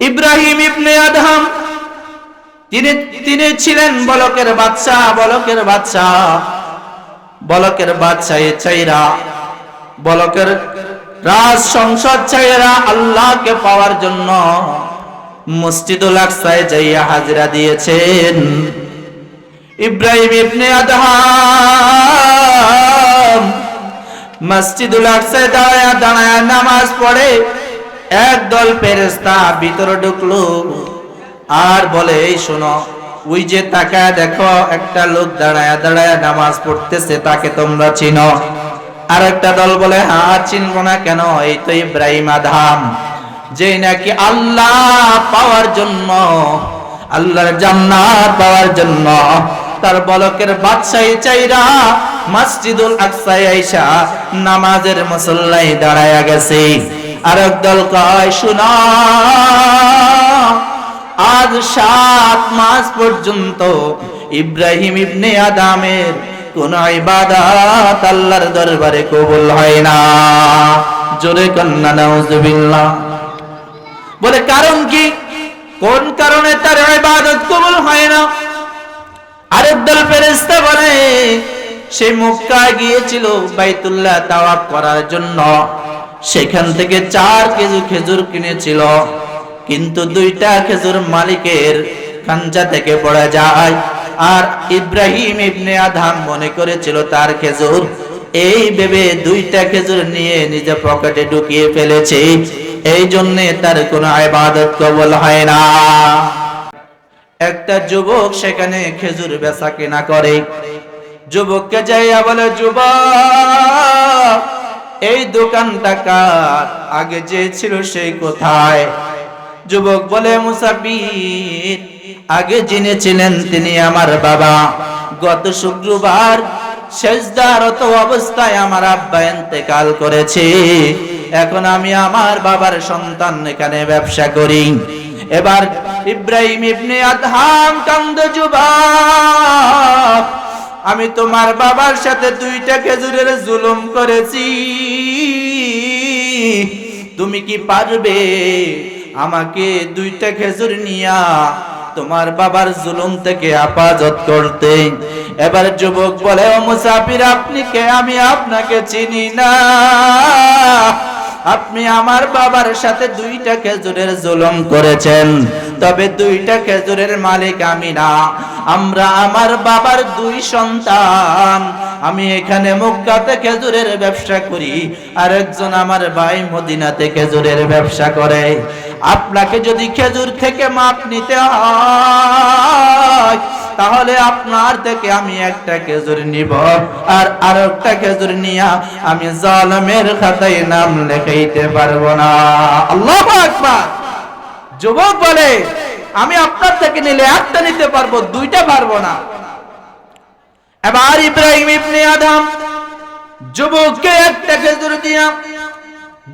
ইব্রাহিম ইবনে Adham, তিনি তিনি ছিলেন বলকের বাচ্চা বলকের বাচ্চা বলকের বাচ্চা এ চাইরা বলকের রাজ সংসদ চাইরা আল্লাহকে পাওয়ার জন্য মসজিদুল আকসায় যাইয়া হাজরা দিয়েছেন। ইব্রাহিম ইবনে আদহাম মসজিদুল আকসায় দাঁড়ায় দাঁড়ায় নামাজ পড়ে একদল ফেরেশতা ভিতরে ঢুকলো আর বলে, এই শোনো, ওই যে তাকায় দেখো, একটা লোক দাঁড়ায় দাঁড়ায় নামাজ পড়তেছে, তাকে তোমরা চিনো। আর একটা দল বলে হ্যাঁ চিনবো না কেন? এই তো ইব্রাহিম আধাম যে নাকি আল্লাহ পাওয়ার জন্য, আল্লাহর জান্নাত পাওয়ার জন্য, তার বলকের বাদশাহী চাইরা মসজিদুল আকসায় আইসা নামাজের মুসল্লাই দাঁড়ায়া গেছে। আর দল কয়, শোনা, আজ সাত মাস পর্যন্ত ইব্রাহিম ইবনে আদামের কোন ইবাদত আল্লাহর দরবারে কবুল হয় না। জোরে কন্না নাউজুবিল্লাহ। বলে, কারণ কি? কোন কারণে তার ইবাদত কবুল হয় না? আরেক দল ফেরেশতা বলে, সে মক্কা গিয়েছিল বাইতুল্লাহ তাওয়াফ করার জন্য। সেখান থেকে চার কেজি খেজুর কিনেছিল। কিন্তু দুইটা খেজুর মালিকের খাঞ্চা থেকে পড়ে যায়। আর ইব্রাহিম ইবনে আধাম মনে করেছিল তার খেজুর, এই ভেবে দুইটা খেজুর নিয়ে নিজে পকেটে ঢুকিয়ে ফেলেছে। এই জন্যে তার কোনো ইবাদত কবল হয় না। একটা যুবক সেখানে খেজুর বেচা কেনা করে। যুবককে যাইয়া বলে, যুবক এই দোকানটা কার? আগে যে ছিল সেই কোথায়? যুবক বলে, মুসাফির, আগে যিনি ছিলেন তিনি আমার বাবা। গত শুক্রবার শেষদারত অবস্থায় আমার আব্বা এতেকাল করেছে। এখন আমি আমার বাবার সন্তান এখানে ব্যবসা করি। এবার ইব্রাহিম ইবনে আদহাম কান্দ যুবক। আমি তোমার বাবার সাথে দুইটা খেজুরের জুলুম করেছি। তুমি কি পারবে আমাকে দুইটা খেজুর নিয়া তোমার বাবার জুলুম থেকে আপাজত করতে? এবার যুবক বলে, ও মুসাফির, আপনি কে? আমি আপনাকে চিনি না। আপনি আমার বাবার সাথে দুইটা খেজুরের জুলুম করেছেন। তবে দুইটা খেজুরের মালিক আমি না। আমরা আমার বাবার দুই সন্তান। আমি এখানে মক্কাতে খেজুরের ব্যবসা করি আর একজন আমার ভাই মদিনাতে খেজুরের ব্যবসা করে। আপনাকে যদি খেজুর থেকে মাপ নিতে হয়, তাহলে আপনার থেকে আমি একটা খেজুর নিব, আর আরেকটা খেজুর নিয়া আমি জালমের খাতায় নাম লেখাইতে পারব না। আল্লাহ আকবার! যুবক বলে, আমি আপনার থেকে নিলে একটা নিতে পারব, দুইটা পারব না। এবার ইব্রাহিম ইবনে আদম, যুবককে একটা খেজুর দিয়া,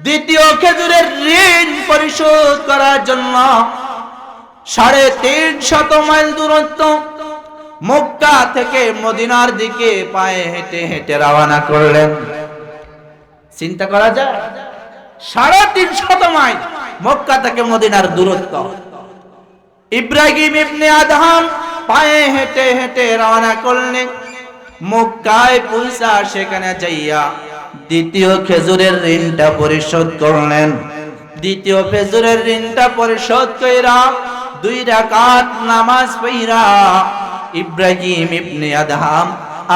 দ্বিতীয় খেজুরের ঋণ পরিশোধ করার জন্য সাড়ে তিন শত মাইল দূরত্ব মক্কা থেকে মদিনার দিকে পায়ে হেঁটে হেঁটে রওনা করলেন। চিন্তা করা যায়? সাড়ে তিন শত মাইল মক্কা থেকে মদিনার দূরত্ব। ইব্রাহিম ইবনে আদহাম পায়ে হেঁটে হেঁটে রওনা করলেন। মক্কায় পৌঁছা সেখানে যাইয়া দ্বিতীয় খেজুরের ঋণটা পরিশোধ করলেন। দ্বিতীয় খেজুরের ঋণটা পরিশোধ কইরা দুই রাকাত নামাজ পইরা ইব্রাহিম ইবনে আদহাম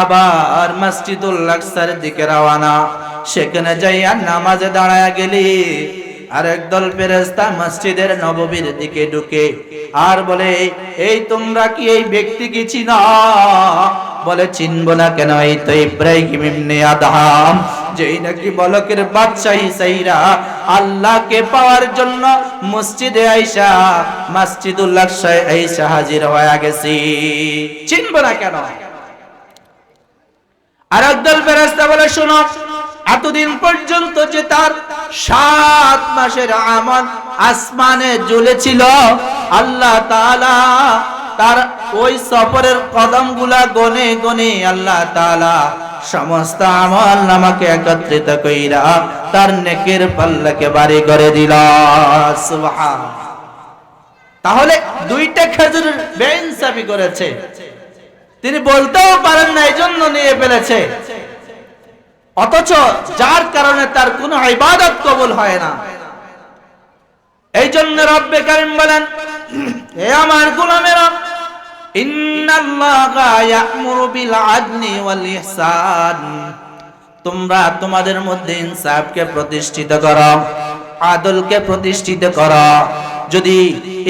আবার মসজিদুল আকসার দিকে রওনা। সেখানে যাইয়া নামাজে দাঁড়ায়া গেলি। আর একদল ফেরেস্তা মসজিদের নববীর দিকে ঢুকে, আর বলে, এই তোমরা কি এই ব্যক্তি কি চিনা? বলে, চিনব না কেন? এই তো ইব্রাহিম ইবনে আদহাম, যেই নাকি বলকের বাদশাহ সাইরা আল্লাহকে পাওয়ার জন্য মসজিদে আইসা আইসা হাজির হয়ে গেছি। চিনব না কেন? আর একদল ফেরেস্তা বলে, শোনো এতদিন পর্যন্ত যে তার সাত মাসের আমল আসমানে জ্বলেছিল, আল্লাহ তাআলা তার ওই সফরের কদমগুলা গনে গনে আল্লাহ তাআলা সমস্ত আমল নামাকে একত্রিত কইরা তার নেকের পাল্লাকে বাড়ি করে দিল। তাহলে দুইটা খেজুর বেইনসাফি করেছে। তিনি বলতেও পারেন না এই জন্য নিয়ে ফেলেছে। অথচ যার কারণে তার কোনো ইবাদত কবুল হয় না। এই জন্য রব্বে কারিম বলেন, হে আমার গোলামেরা তোমরা তোমাদের মধ্যে ইনসাফকে প্রতিষ্ঠিত করো, আদলকে প্রতিষ্ঠিত করো। যদি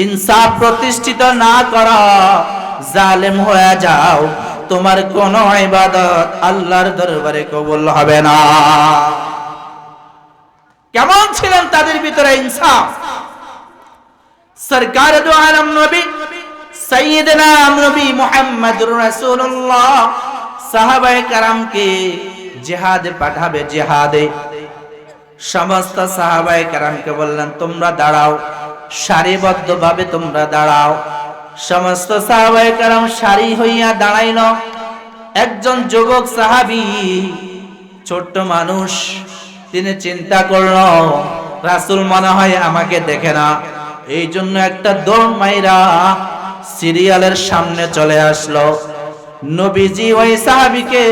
ইনসাফ প্রতিষ্ঠিত না করো, জালেম হয়ে যাও। তোমার কোন ইবাদত আল্লাহর দরবারে কবুল হবে না। কেমন ছিলেন তাদের ভিতরে ইনসাফ? সরকার দু আলম নবী নবী কারামকে জিহাদে পাঠাবে জিহাদে। সমস্ত কারামকে বললেন, তোমরা দাঁড়াও, সারিবদ্ধভাবে তোমরা দাঁড়াও। সমস্ত সাহাবায়ে কারাম সারি হইয়া দাঁড়াইল। একজন যুবক সাহাবী, ছোট্ট মানুষ, তিনি চিন্তা করল, রাসুল মনে হয় আমাকে দেখে না। এই জন্য একটা দৌড় মাইরা সিরিয়ালের সামনে চলে আসলো। নবীজি ওই সাহাবীকে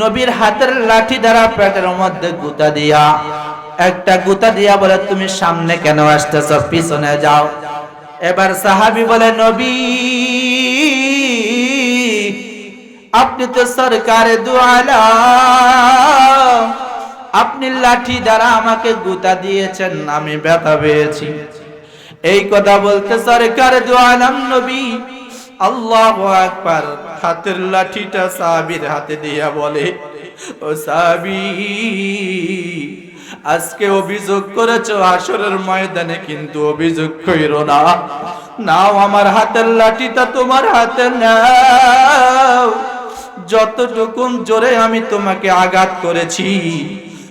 নবীর হাতের লাঠি দ্বারা পেটের মধ্যে গুতা দিয়া, একটা গুতা দিয়া বলে তুমি সামনে কেন আসতেছ? পিছনে যাও। এবার সাহাবি বলে, নবী, আপনি তো সরকারে আপনি লাঠি দ্বারা আমাকে গুতা দিয়েছেন, আমি ব্যথা পেয়েছি। এই কথা বলতে সরকার দুয়ালাম নবী, আল্লাহ আকবার। হাতের লাঠিটা সাহাবীর হাতে দিয়া বলে, ও সাহাবী আজকে অভিযোগ করেছ আসরের ময়দানে কিন্তু অভিযোগ কইরো না। নাও আমার হাতের লাঠিটা তোমার হাতে নাও। যতটুকুন জোরে আমি তোমাকে আঘাত করেছি,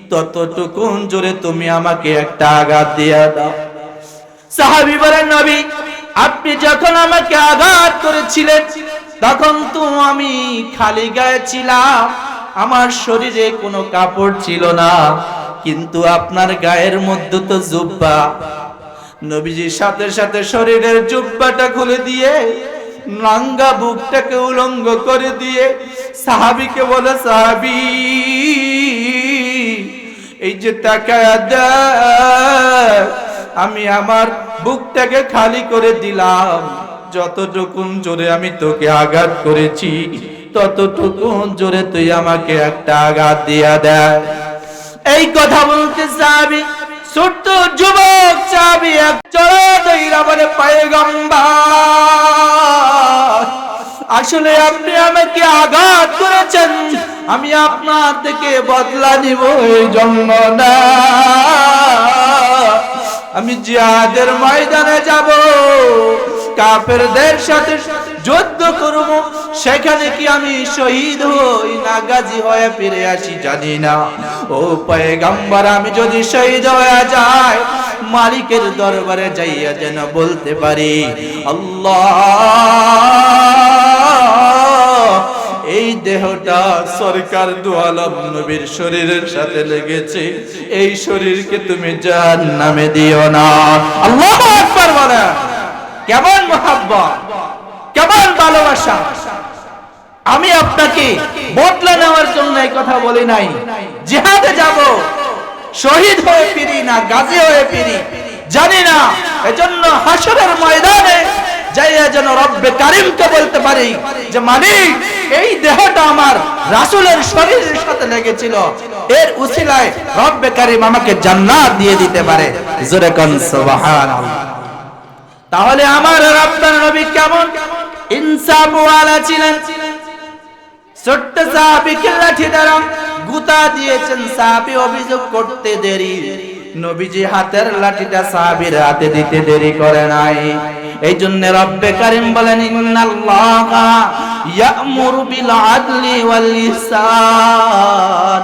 ততটুকুন জোরে তুমি আমাকে একটা আঘাত দিয়া দাও। সাহাবি বলেন, নবী, আপনি যখন আমাকে আঘাত করেছিলেন, তখন তো আমি খালি গায়ে ছিলাম। আমার শরীরে কোনো কাপড় ছিল না। কিন্তু আপনার গায়ের মধ্যে তো জুব্বা। নবীজির সাথে সাথে শরীরের জুব্বাটা খুলে দিয়ে নাঙ্গা বুকটাকে উলঙ্গ করে দিয়ে সাহাবিকে বলে, সাহাবি, এই যে তাকায়া আমি আমার বুকটাকে খালি করে দিলাম। যতটুকুন জোরে আমি তোকে আঘাত করেছি, ততটুকুন জোরে তুই আমাকে একটা আঘাত দিয়া দেয় এই কথা বলতে চাবি, ছোট্ট যুবক চাবি, এক দইরা পায়ে আসলে আপনি আমাকে আঘাত করেছেন, আমি আপনার থেকে বদলা নিব এই জন্য না। আমি জিহাদের ময়দানে যাব, কাফেরদের সাথে যুদ্ধ করব, সেখানে কি আমি শহীদ হই না গাজী হয়ে ফিরে আসি জানি না। ও পয়গাম্বার, আমি যদি শহীদ হয়ে যাই, মালিকের দরবারে যাইয়া যেন বলতে পারি, আল্লাহ, এই দেহটা সরকার দুয়ালম নবীর শরীরের সাথে লেগেছে। এই শরীরকে তুমি জান নামে দিও না। আল্লাহ আকবার বলে কেমন মোহাব্বত? কেমন ভালোবাসা? আমি আপনাকে বদলা নেওয়ার জন্য এই কথা বলি নাই। জিহাদে যাব, শহীদ হয়ে ফিরি না, গাজী হয়ে ফিরি, জানি না। এজন্য হাসরের ময়দানে যাইয়া যেন রব্বে কারিমকে বলতে পারি যে, মালিক, এই দেহটা আমার রাসুলের শরীরের সাথে লেগেছিল। এর উসিলায় রব্বে কারিম আমাকে জান্নাত দিয়ে দিতে পারে। জোরে কোন, সুবহানাল্লাহ। তাহলে আমার আর নবী কেমন? ইনসাফ ওয়ালা ছিলেন। ছোট্ট সাহাবিকে লাঠি দ্বারা গুতা দিয়েছেন। সাহাবি অভিযোগ করতে দেরি। নবীজি হাতের লাঠিটা সাহাবির হাতে দিতে দেরি করে নাই। এই জন্য রব্বে কারিম বলেন, ইন্নাল্লাহা ইয়ামুরু বিল আদলি ওয়াল ইহসান।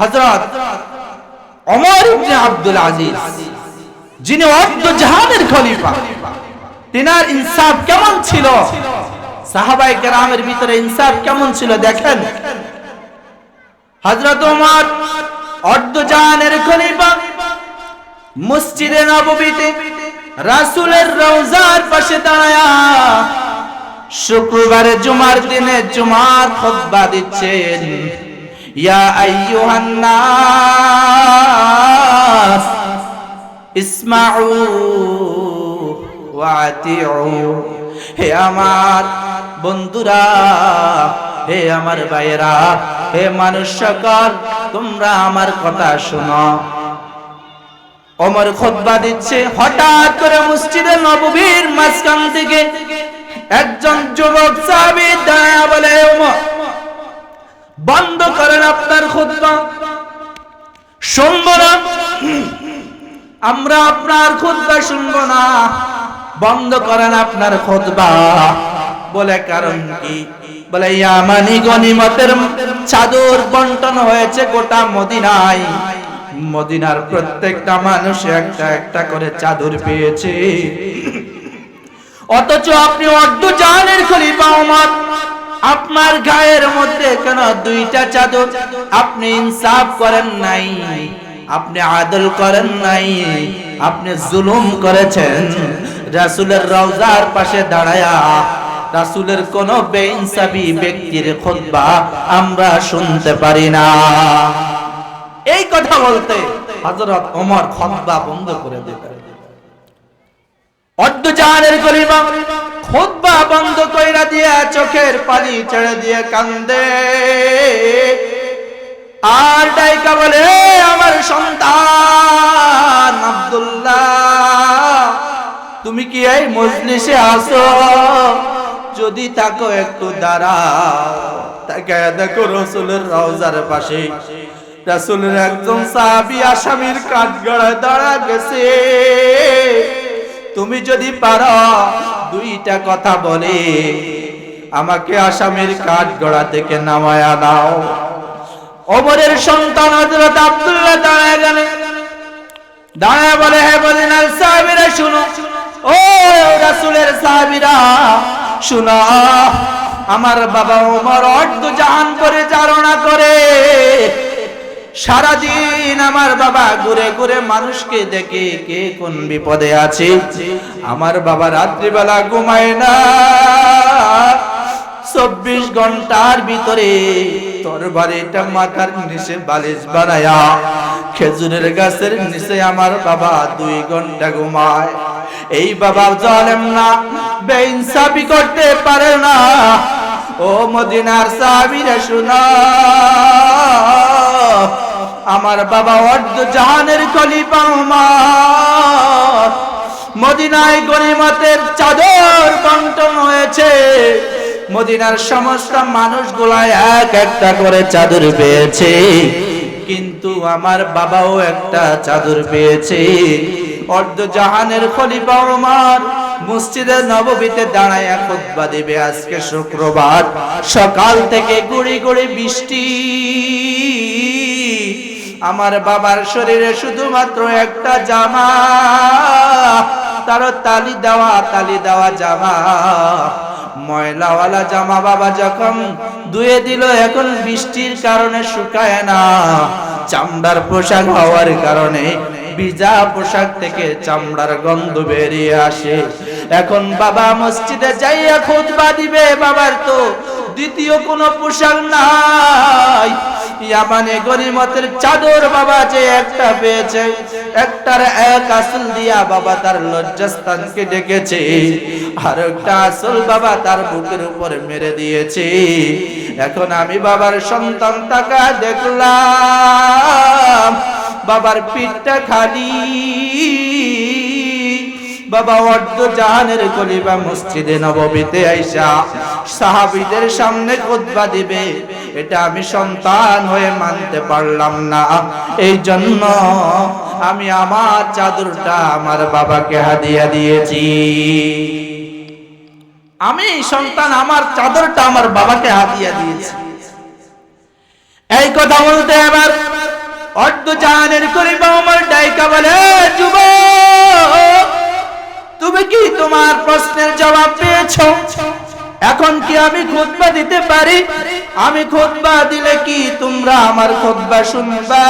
হযরত ওমর ইবনে আব্দুল আজিজ, যিনি অর্ধ জাহানের খলিফা, তিনার ইনসাফ কেমন ছিল? সাহাবাই কেরামের ভিতরে ইনসাফ কেমন ছিল দেখেন? হযরত ওমর অর্ধ জাহানের খলিফা, মসজিদে নববীতে রাসূলের রওজার পাশে দাঁড়ায়া শুক্রবারে জুমার দিনে জুমার খুতবা দিচ্ছেন। ইয়া ওয়া হে আমার বন্ধুরা, হে আমার ভাইয়েরা, হে মানুষ সকল, তোমরা আমার কথা শোনো। অমর খুতবা দিচ্ছে, হঠাৎ করে মসজিদে নববীর মাঝখান থেকে একজন যুবক সাহাবী দাঁড়া বলে, ওমর বন্ধ করেন আপনার খুতবা। শুনব না। আমরা আপনার খুতবা শুনব না। বন্ধ করেন আপনার খুতবা। বলে কারণ কি? বলে ইয়ামানি গনিমতের চাদর বন্টন হয়েছে গোটা মদিনায়। মদিনার প্রত্যেকটা মানুষ একটা একটা করে চাদর পেয়েছে। অথচ আপনি অর্ধ জাহানের খলিফা ওমর আপনার গায়ের মধ্যে কেন দুইটা চাদর? আপনি ইনসাফ করেন নাই, আপনি আদল করেন নাই, আপনি জুলুম করেছেন। রাসূলের রওজার পাশে দাঁড়ায়া রাসূলের কোন বেইনসাফি ব্যক্তির খুতবা আমরা শুনতে পারি না। এই কথা বলতে হযরত ওমর খুতবা বন্ধ করে দিলেন। অর্ধজাহানের গরিবা খুতবা বন্ধ কইরা দিয়ে চোখের পানি ছেড়ে দিয়ে কান্দে। আর ডাইকা বলে আমার সন্তান তুমি কি এই মজলিসে আসো যদি তাকো একটু দাঁড়াও। তাকে দেখো রসুলের রওজার পাশে। রাসূলের একজন সাহাবী আসামির কাঠগড়ায় দাঁড়া গেছে। তুমি যদি পারো দুইটা কথা বলে আমাকে আসামের আসামির কাঠগড়া থেকে নামায়া দাও। ওমরের সন্তান হযরত আব্দুল্লাহ দাঁড়ায় গেলেন দাঁড়ায় বলে, হে মদিনার সাহাবীরা, শুনো। ও রাসূলের সাহাবীরা, শুনো। আমার বাবা ওমর অর্ধ জাহান পরিচালনা করে সারাদিন আমার বাবা ঘুরে ঘুরে মানুষকে দেখে কে কোন বিপদে আছে। আমার বাবা রাত্রিবেলা ঘুমায় না। চব্বিশ ঘণ্টার ভিতরে তোর বাড়িটা মাথার নিচে বালিশ বানায়া খেজুরের গাছের নিচে আমার বাবা দুই ঘণ্টা ঘুমায়। এই বাবা জালেম না, বেইনসাফি করতে পারে না। ও মদিনার সাহাবীরা শোনা। আমার বাবা অর্ধ জাহানের খলিফা উমর। মদিনায় গনিমতের চাদর বন্টন হয়েছে। মদিনার সমস্ত মানুষগুলা এক একটা করে চাদর পেয়েছে। কিন্তু আমার বাবাও একটা চাদর পেয়েছে। অর্ধ জাহানের খলিফা উমর মসজিদের নববীতে দাঁড়ায় খুতবা দিবে আজকে শুক্রবার। সকাল থেকে গুড়ি গুড়ি বৃষ্টি। আমার বাবার শরীরে শুধুমাত্র একটা জামা। তার তালি দেওয়া তালি দেওয়া জামা। ময়লাওয়ালা জামা বাবা যখন ধুয়ে দিল, এখন বৃষ্টির কারণে শুকায় না। চামড়ার পোশাক হওয়ার কারণে ভিজা পোশাক থেকে চামড়ার গন্ধ বেরিয়ে আসে। এখন বাবা মসজিদে যাইয়া খুতবা দিবে, বাবার তো দ্বিতীয় কোনো পোশাক নাই। ইয়ামানে গনিমতের চাদর বাবা যে একটা পেয়েছে, একটার এক আসল দিয়া বাবা তার লজ্জাস্থানকে ডেকেছে আর একটা আসল বাবা তার বুকের উপর মেরে দিয়েছে। এখন আমি বাবার সন্তান টাকা দেখলাম, বাবার পিঠটা খালি। বাবা অর্ধ জাহানের কলিবা মসজিদে নববীতে আইসা সাহাবীদের সামনে খুতবা দিবে। এটা আমি সন্তান হয়ে মানতে পারলাম না। এই জন্য আমি আমার চাদরটা আমার বাবাকে হাদিয়া দিয়েছি। আমি সন্তান আমার চাদরটা আমার বাবাকে হাদিয়া দিয়েছি। এই কথা বলতে এবার অর্ধ জাহানের করিবা আমার ডাইকা বলে, যুবক! তুমি কি তোমার প্রশ্নের জবাব পেয়েছ? এখন কি আমি খুতবা দিতে পারি? আমি খুতবা দিলে কি তোমরা আমার খুতবা শুনবা?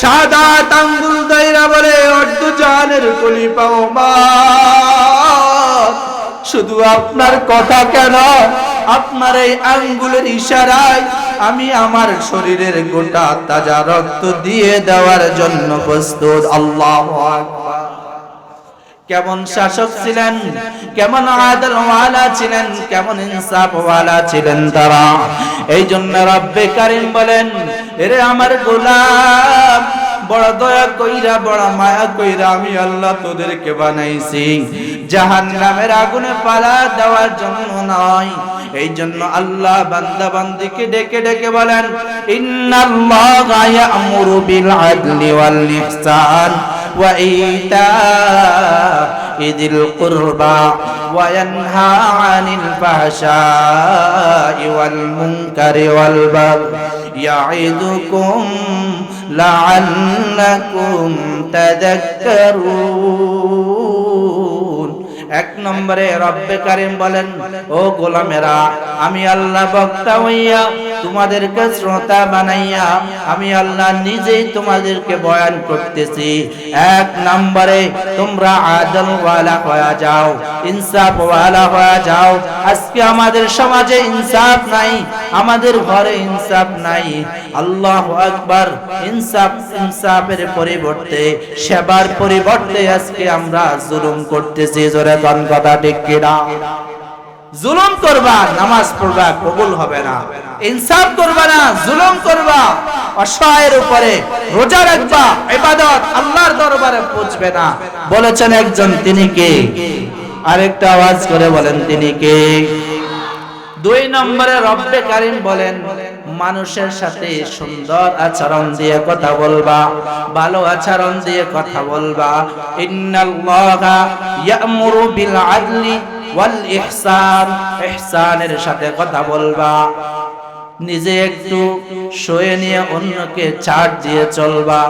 সাদা আঙ্গুল দাইরা বলে, অর্ধ জানের কলি পাও মা। শুধু আপনার কথা কেন? আপনার এই আঙ্গুলের ইশারায় আমি আমার শরীরের গোটা তাজা রক্ত দিয়ে দেওয়ার জন্য প্রস্তুত। আল্লাহ কেমন শাসক ছিলেন? কেমন আদল ওয়ালা ছিলেন? কেমন ইনসাফ ওয়ালা ছিলেন তারা? এই জন্য রব্বে কারিম বলেন, এরে আমার গোলাম বড় দয়া কইরা, বড় মায়া কইরা আমি আল্লাহ তোদেরকে বানাইছি। জাহান নামের আগুনে পালা দেওয়ার জন্য নয়। এই জন্য আল্লাহ বান্দা বান্দিকে ডেকে ডেকে বলেন, ইন্নাল্লাহা ইয়ামুরু বিল আদলি ওয়াল ইহসান ওয়া ইতা'i যিল কুরবা ওয়া ইয়ানহা আনিল ফাহশা'i ওয়াল মুনকারি ওয়াল বাগই ইয়া'iদুকুম লাআল্লাকুম তাযাক্কারুন এক নম্বরে রব্বে কারিম বলেন, ও গোলামেরা, আমি আল্লাহ বক্তা হইয়া তোমাদেরকে শ্রোতা বানাইয়া আমি আল্লাহ নিজেই তোমাদেরকে বয়ান করতেছি। এক নম্বরে তোমরা আদল ওয়ালা হয়ে যাও, ইনসাফ ওয়ালা হয়ে যাও। আজকে আমাদের সমাজে ইনসাফ নাই, আমাদের ঘরে ইনসাফ নাই। আল্লাহ আকবার, ইনসাফ, ইনসাফের পরিবর্তে, সেবার পরিবর্তে আজকে আমরা জুলুম করতেছি, জোরে কোন কথা ঠিক কিনা? জুলুম করবা, নামাজ পড়বা, কবুল হবে না। ইনসাফ করবা না, জুলুম করবা। অসহায়ের উপরে রোজা রাখবা, ইবাদত আল্লাহর দরবারে পৌঁছবে না। বলেছেন একজন, তিনি কে? আরেকটা আওয়াজ করে বলেন, তিনি কে? দুই নম্বরে রব্বে কারিম বলেন মানুষের সাথে সুন্দর আচরণ দিয়ে কথা বলবা, ভালো আচরণ দিয়ে কথা বলবা। ইন্নাল্লাহা ইয়ামুরু বিল আদলি ওয়াল ইহসান ইহসানের সাথে কথা বলবা। নিজে একটু শুয়ে নিয়ে অন্যকে চাট দিয়ে চলবা।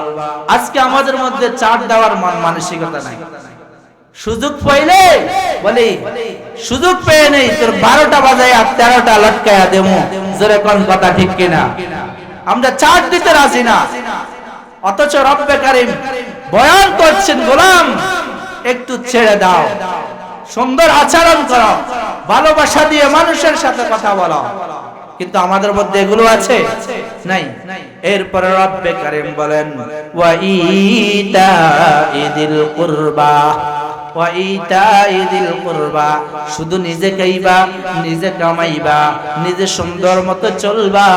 আজকে আমাদের মধ্যে চাট দেওয়ার মন মানসিকতা নাই। সুযোগ পাইলে বলি, সুযোগ পেয়ে নেই, তোর বারোটা বাজায় আর তেরোটা লটকায়া দেবো। জোরে কোন কথা ঠিক কিনা? আমরা চাট দিতে রাজি না। অথচ রব্বে কারিম বয়ান করছেন, গোলাম, একটু ছেড়ে দাও। সুন্দর আচরণ করো। ভালোবাসা দিয়ে মানুষের সাথে কথা বলো। কিন্তু আমাদের মধ্যে এগুলো আছে? নাই। এরপরে রব্বে কারিম বলেন, ওয়া ইতা ইদিল কুরবা। শুধু নিজে খাইবা, নিজে কামাইবা, নিজে সুন্দর মতো চলবা।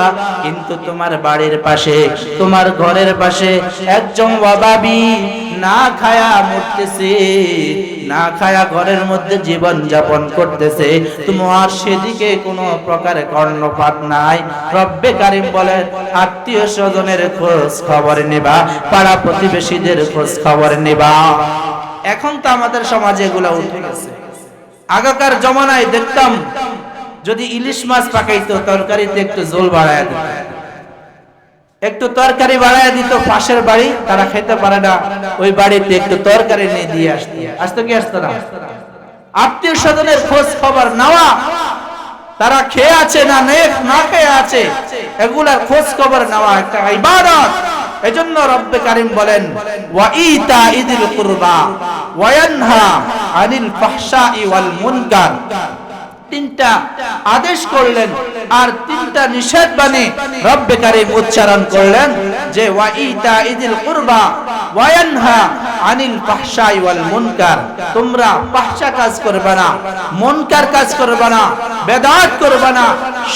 কিন্তু তোমার বাড়ির পাশে, তোমার ঘরের পাশে একজন অভাবী না খায়া মরতেছে, না খায়া ঘরের মধ্যে জীবন যাপন করতেছে। তোমার সেদিকে কোনো প্রকারে কর্ণপাত নাই। রব্বে কারিম বলেন, আত্মীয় স্বজনের খোঁজ খবর নেবা, পাড়া প্রতিবেশীদের খোঁজ খবর নেবা। এখন তো আমাদের সমাজে এগুলা উঠে গেছে। আগেকার জমানায় দেখতাম, যদি ইলিশ মাছ পাকাইতো, তরকারিতে একটু জোল বাড়ায় দিত। একটু তরকারি বাড়ায় দিত, পাশের বাড়ি, তারা খেতে পারে না, ওই বাড়িতে একটু তরকারি নিয়ে দিয়ে আসতো। আসতো কি আসতো না? আত্মীয় স্বজনের খোঁজ খবর নেওয়া, তারা খেয়ে আছে না নেক, না খেয়ে আছে, এগুলার খোঁজ খবর নেওয়া একটা ইবাদত। এজন্য রব্বে কারিম বলেন ওয়া ইতা ইদিল কুরবা ওয়া ইয়ানহা আনিল ফাহশাই ওয়াল মুনকার। তিনটা আদেশ করলেন আর তিনটা নিষেধ বাণী রব্বে কারিম উচ্চারণ করলেন যে ওয়াইতা ইদিল কুরবা ওয়ায়ানহা আনিল ফাহশাই ওয়াল মুনকার। তোমরা ফাহশা কাজ করবে না, মুনকার কাজ করবে না, বেদাত করবে না,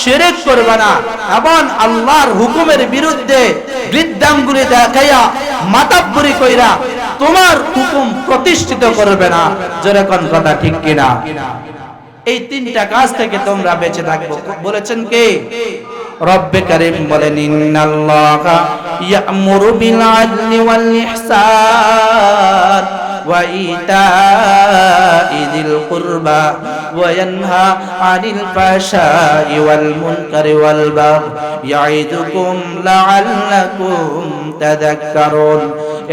শিরক করবে না এবং আল্লাহর হুকুমের বিরুদ্ধে বৃদ্ধাঙ্গুলি দেখাইয়া মাতাব্বরি কইরা তোমার হুকুম প্রতিষ্ঠিত করবে না। যেরকম কথা ঠিক কিনা? এই তিনটা কাজ থেকে তোমরা বেঁচে থাকব। বলেছেন কে? রব্বে করিম বলেন, ইন্নাল্লাহা ইয়ামুরু বিল আদলি ওয়াল ইহসান ওয়া ইতাই যিল কুরবা ওয়া ইয়ানহা আনিল ফাহশাই ওয়াল মুনকারি ওয়াল বাগ ইয়াইদুকুম লাআল্লাকুম তাযাক্কারুন।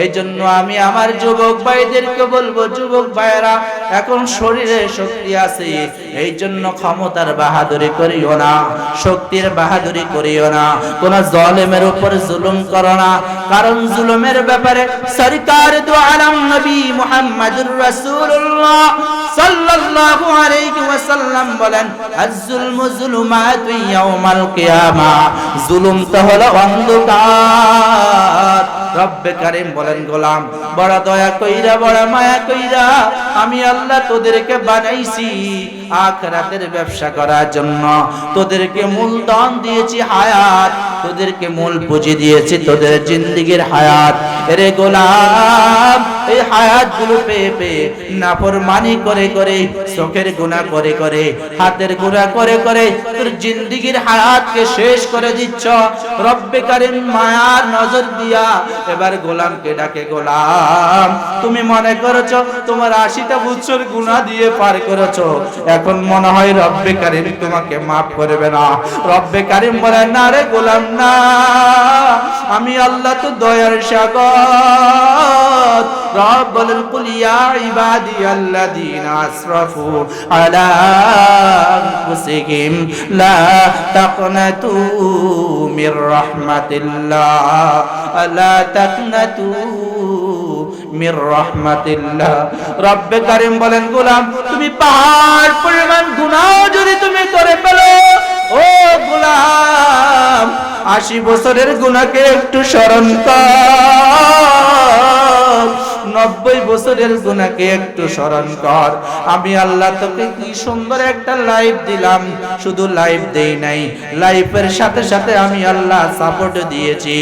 এই জন্য আমি আমার যুবক ভাইদেরকে বলব, যুবক ভাইয়েরা এখন শরীরে শক্তি আছে এই জন্য ক্ষমতার বাহাদুরি করিও না, শক্তির বাহাদুরি করিও না, কোন জলেমের উপর জুলুম করো না, কারণ জুলুমের ব্যাপারে সরকার দু আলম নবী রাসূলুল্লাহ সাল্লাল্লাহু আলাইহি ওয়াসাল্লাম বলেন, আজ-জুলমু ইয়াউমাল জুলুম তো হলো অন্ধকার। রব্বে বলেন, গোলাম, বড় দয়া কইরা, বড় মায়া কইরা, আমি আল্লাহ তোদেরকে বানাইছি। আখরাতের ব্যবসা করার জন্য। তোদেরকে মূলধন দিয়েছি হায়াত। তোদেরকে মূল পুঁজি দিয়েছি তোদের জিন্দিগির হায়াত। রে গোলাম, এই হায়াতগুলো পেয়ে পেয়ে নাফরমানি করে করে চোখের গুণা করে করে, হাতের গুণা করে করে তোর জিন্দিগির হায়াতকে শেষ করে দিচ্ছ। রব্বে কারিম মায়ার নজর দিয়া এবার গোলামকে ডাকে, গোলাম, তুমি মনে করেছ তোমার আশিটা বছর গুণা দিয়ে পার করেছ? এখন মনে হয় রব্বে কারিম তোমাকে মাফ করবে না। রব্বে কারিম বলে, না রে গোলাম, না। আমি আল্লাহ তো দয়ার সাগর। রব বলেন, কুল আলা আনফুসিহিম লা তাকনাতু মির রাহমাতিল্লাহ। লা তাকনাতু মির রহমাতিল্লাহ। রব্বে কারিম বলেন, গোলাম, তুমি পাহাড় পরিমাণ গুনাহ যদি তুমি করে ফেলো, ও গোলাম, আশি বছরের গুনাহকে একটু স্মরণ কর। নব্বই বছরের গুনাকে একটু স্মরণ কর। আমি আল্লাহ তোকে কি সুন্দর একটা লাইফ দিলাম। শুধু লাইফ দেই নাই লাইফের সাথে সাথে আমি আল্লাহ সাপোর্ট দিয়েছি।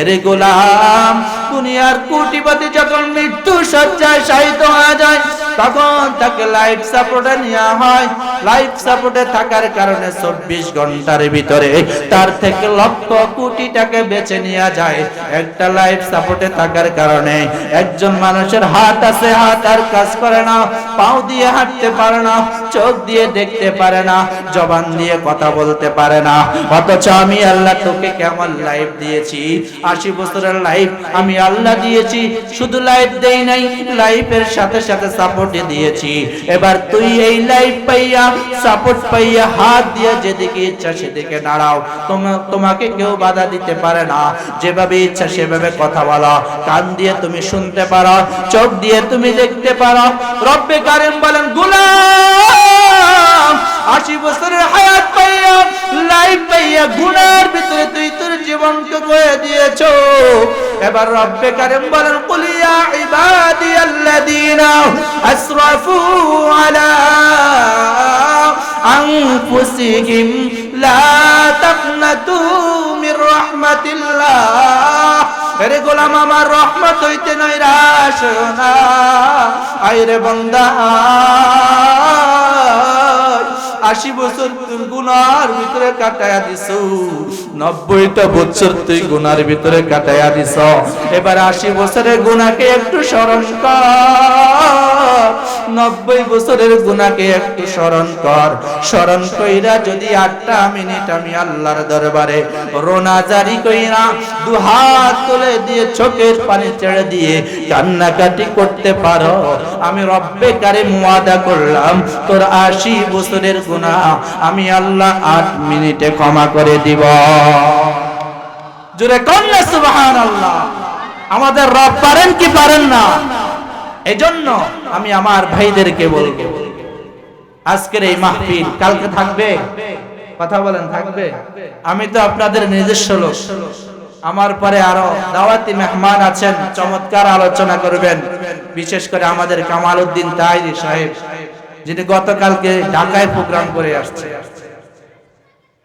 এরে গোলাম, দুনিয়ার কোটিপতি যখন মৃত্যু সজ্জায় শায়িত হয়ে যায়, তখন তাকে লাইফ সাপোর্টে নেওয়া হয়। লাইফ সাপোর্টে থাকার কারণে চব্বিশ ঘণ্টার ভিতরে তার থেকে লক্ষ কোটি টাকা বেছে নেওয়া যায়। একটা লাইফ সাপোর্টে থাকার কারণে একজন মানুষের হাত আছে, হাত আর কাজ করে না। পাও দিয়ে হাঁটতে পারে না, চোখ দিয়ে দেখতে পারে না, জবান দিয়ে কথা বলতে পারে না। অথচ আমি আল্লাহ তোকে কেমন লাইফ দিয়েছি? আশি বছরের লাইফ আমি আল্লাহ দিয়েছি, শুধু লাইফ দেই নাই লাইফের সাথে সাথে সাপোর্ট দিয়েছি। এবার তুই এই লাইফ পাইয়া সাপোর্ট পাইয়া হাত দিয়ে যেদিকে ইচ্ছা সেদিকে দাঁড়াও। তোমা- তোমাকে কেউ বাধা দিতে পারে না। যেভাবে ইচ্ছা সেভাবে কথা বলো। কান দিয়ে তুমি শুনতে পারো চোখ দিয়ে তুমি দেখতে পারো। রব্বে কারিম বলেন, গুলাম, আশি বছরের হায়াত পাইয়া, লাইফ পাইয়া, গুনার ভিতরে তুই তোর জীবনকে বয়ে দিয়েছ। এবার রব্বে কারিম বলেন কুলিয়া ইবাদি আল্লাযীনা আসরাফু আলা আনফুসিহিম, লা তাকনাতু মির রাহমাতিল্লাহ। আরে গোলাম, আমার রহমত হইতে নৈরাশ না। আইরে বন্দা, আশি বছর তুই গুনার ভিতরে কাটায়া দিস নব্বইটা বছর তুই গুনার ভিতরে কাটায়া দিছ। এবার আশি বছরের গুনাকে একটু স্মরণ কর। নব্বই বছরের গুনাকে একটু স্মরণ কর। স্মরণ কইরা যদি আটটা মিনিট আমি আল্লাহর দরবারে রোনা জারি কইরা দু হাত তুলে দিয়ে চোখের পানি ছেড়ে দিয়ে কান্নাকাটি করতে পারো, আমি রব্বে কারে মুয়াদা করলাম, তোর আশি বছরের গুনাহ আমি আল্লাহ আট মিনিটে ক্ষমা করে দিব। জোরে কন্যা সুবাহান আল্লাহ আমাদের রব পারেন কি পারেন না? এজন্য আমি আমার ভাইদেরকে বলব, আজকের এই মাহফিল কালকে থাকবে? কথা বলেন, থাকবে? আমি তো আপনাদের নিজস্ব লোক। আমার পরে আরও দাওয়াতি মেহমান আছেন, চমৎকার আলোচনা করবেন। বিশেষ করে আমাদের কামাল উদ্দিন তাহিরি সাহেব, যিনি গতকালকে ঢাকায় প্রোগ্রাম করে আসছে।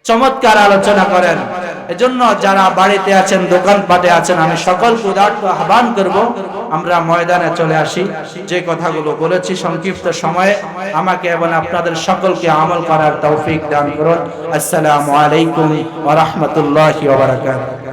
চমৎকার আলোচনা করেন। এজন্য যারা বাড়িতে আছেন, দোকানপাটে আছেন, আমি সকল উদার্ত আহ্বান করব, আমরা ময়দানে চলে আসি। যে কথাগুলো বলেছি সংক্ষিপ্ত সময়ে, আমাকে এবং আপনাদের সকলকে আমল করার তৌফিক দান করুন। আসসালামু আলাইকুম ওয়া রাহমাতুল্লাহি ওয়া বারাকাতুহু।